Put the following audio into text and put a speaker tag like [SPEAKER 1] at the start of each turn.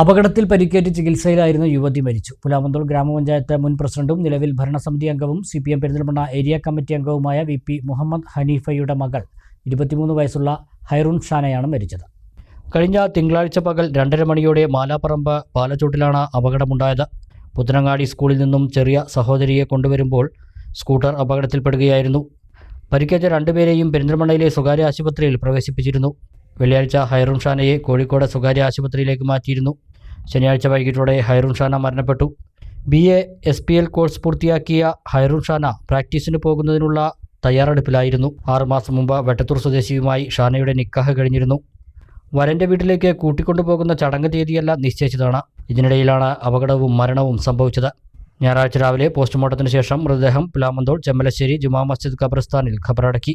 [SPEAKER 1] അപകടത്തിൽ പരിക്കേറ്റ് ചികിത്സയിലായിരുന്ന യുവതി മരിച്ചു. പുലാമന്തോൾ ഗ്രാമപഞ്ചായത്ത് മുൻ പ്രസിഡന്റും നിലവിൽ ഭരണസമിതി അംഗവും C P M Perinthalmanna area committee അംഗവുമായ വി പി മുഹമ്മദ് ഹനീഫയുടെ മകൾ ഇരുപത്തിമൂന്ന് വയസ്സുള്ള ഹൈറുൻ ഷാനയാണ് മരിച്ചത്. കഴിഞ്ഞ തിങ്കളാഴ്ച പകൽ രണ്ടര മണിയോടെ മാലാപ്പറമ്പ് പാലച്ചോട്ടിലാണ് അപകടമുണ്ടായത്. പുത്തനങ്ങാടി സ്കൂളിൽ നിന്നും ചെറിയ സഹോദരിയെ കൊണ്ടുവരുമ്പോൾ സ്കൂട്ടർ അപകടത്തിൽപ്പെടുകയായിരുന്നു. പരിക്കേറ്റ രണ്ടുപേരെയും പെരിന്തൽമണ്ണയിലെ സ്വകാര്യ ആശുപത്രിയിൽ പ്രവേശിപ്പിച്ചിരുന്നു. വെള്ളിയാഴ്ച ഹൈറുൻ ഷാനയെ കോഴിക്കോട് സ്വകാര്യ ആശുപത്രിയിലേക്ക് മാറ്റിയിരുന്നു. ശനിയാഴ്ച വൈകിട്ടോടെ ഹൈറുൻ ഷാന മരണപ്പെട്ടു. B A S P L course പൂർത്തിയാക്കിയ ഹൈറുൻ ഷാന പ്രാക്ടീസിന് പോകുന്നതിനുള്ള തയ്യാറെടുപ്പിലായിരുന്നു. ആറുമാസം മുമ്പ് വെട്ടത്തൂർ സ്വദേശിയുമായി ഷാനയുടെ നിക്കാഹ് കഴിഞ്ഞിരുന്നു. വരന്റെ വീട്ടിലേക്ക് കൂട്ടിക്കൊണ്ടുപോകുന്ന ചടങ്ങ് തീയതിയല്ല നിശ്ചയിച്ചതാണ്. ഇതിനിടയിലാണ് അപകടവും മരണവും സംഭവിച്ചത്. ഞായറാഴ്ച രാവിലെ പോസ്റ്റ്മോർട്ടത്തിന് ശേഷം മൃതദേഹം പുലാമന്തോൾ ചെമ്മലശ്ശേരി ജുമാ മസ്ജിദ് ഖബർസ്ഥാനിൽ ഖബറടക്കി.